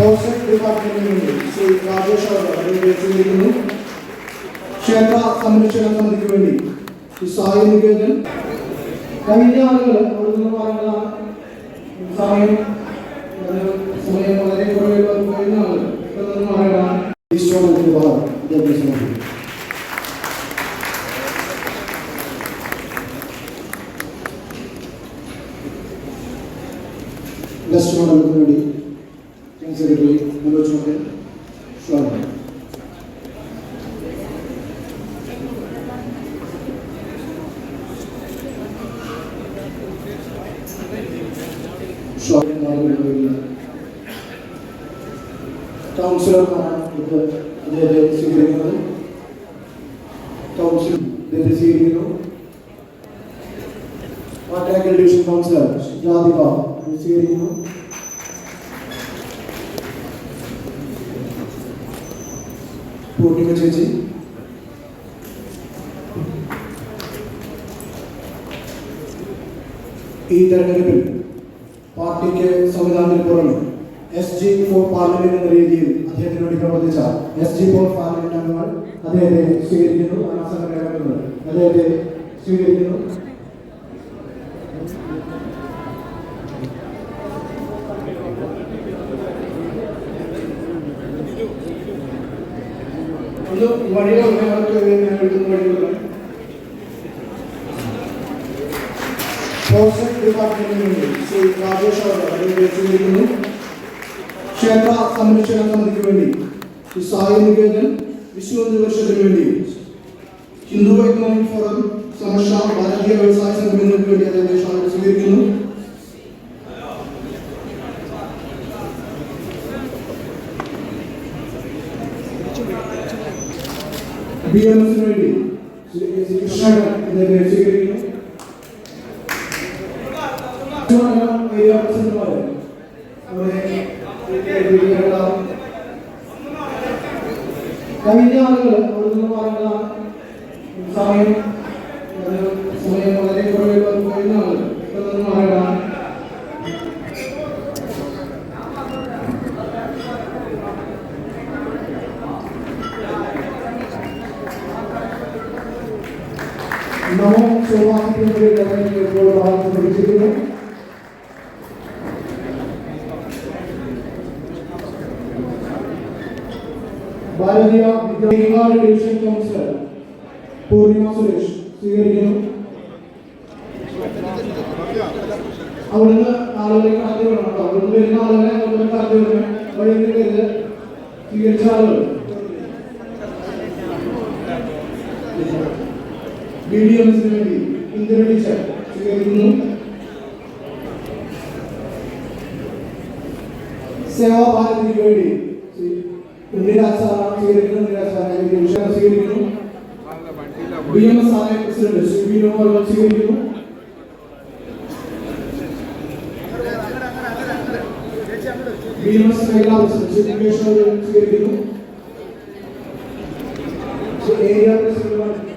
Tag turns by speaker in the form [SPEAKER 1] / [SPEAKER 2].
[SPEAKER 1] Forest ഡിപ്പാർട്ട്മെന്റിന് വേണ്ടി ശ്രീ രാജേഷ് സ്വീകരിക്കുന്നു ക്ഷേത്ര സംരക്ഷണ സമിതിക്ക് വേണ്ടി സായി നികേതൻ കഴിഞ്ഞ ആളുകൾ അവിടെ നിന്ന് പറയുന്ന സമയം സമയം വളരെ കുറവുള്ള കഴിഞ്ഞ ആളുകൾ ഇതൊന്നും പറയണം ഈശോയുടെ സമർപ്പിക്കും വെസ്റ്റ് മണ്ഡലത്തിന് വേണ്ടി ജനറൽ സെക്രട്ടറി മനോജ് മക്കൽ സ്വാഗതം സ്വാഗതം ആളുകളുടെ കൗൺസിലർമാരാണ് ഇത് അദ്ദേഹത്തെ സ്വീകരിക്കുന്നത് കൗൺസിൽ അദ്ദേഹത്തെ സ്വീകരിക്കുന്നു വാട്ടാക്കൽ ഡിവിഷൻ കൗൺസിലർ ജാതിബ സ്വീകരിക്കുന്നു പൂർണിമ ചേച്ചി ഈ തെരഞ്ഞെടുപ്പിൽ പാർട്ടിക്ക് സംവിധാനത്തിന് പുറമെ എസ് ജി ഫോർ പാർലമെന്റ് എന്ന രീതിയിൽ അദ്ദേഹത്തിന് വേണ്ടി പ്രവർത്തിച്ച എസ് ജി ഫോർ പാർലമെന്റ് അംഗങ്ങൾ അദ്ദേഹത്തെ സ്വീകരിക്കുന്നു. അനാസംഘടനകൾ അദ്ദേഹത്തെ സ്വീകരിക്കുന്നു. ഒന്ന് വഴികളൊക്കെ ഞാൻ വിളിക്കുന്ന വഴികളാണ് ശ്രീ രാജേഷ് അവരുടെ ക്ഷേത്ര സംരക്ഷണ സമിതിക്ക് വേണ്ടി സായി നികേതൻ വിശ്വ വർഷത്തിന് വേണ്ടി ഹിന്ദു എക്കണോമിക് ഫോറം സമർഷ ഭാരതീയ വ്യവസായ സംഘം വേണ്ടി അദ്ദേഹം സ്വീകരിക്കുന്നു. ബി എം എസിന് വേണ്ടി ശ്രീകൃഷ്ണൻ സ്വീകരിക്കുന്നു കഴിഞ്ഞ ആളുകൾ അവിടെ നിന്ന് പറയുന്ന സമയം സമയം വളരെ കുറവുള്ള കഴിഞ്ഞ ആളുകൾ നമോ സൗഭാഗ്യത്തിന്റെ ഭാഗത്ത് പഠിച്ചിരുന്നു ഭാരതീയ വിദ്യാഭ്യാസ ഡിവിഷൻ കൗൺസിലർ പൂർണിമ സുരേഷ് സ്വീകരിക്കുന്നു അവിടുന്ന് ആളുകളെ കടത്തി വിടണം അവിടുന്ന് വരുന്ന ആളുകളെ അവിടുന്ന് കടത്തി സ്വീകരിച്ച ആളുകൾ. ബി ഡി എംസിന് വേണ്ടി സ്വീകരിക്കുന്നു? വേണ്ടി ഉണ്ണിരാജ് സാറാണ് സ്വീകരിക്കുന്നത്. ഉണ്ണിരാജ് സാറിനെ ഡിവിഷൻ സ്വീകരിക്കുന്നു. ബി എം എസ് ആയ പ്രസിഡന്റ് ശ്രീ എം പ്രസിഡന്റ്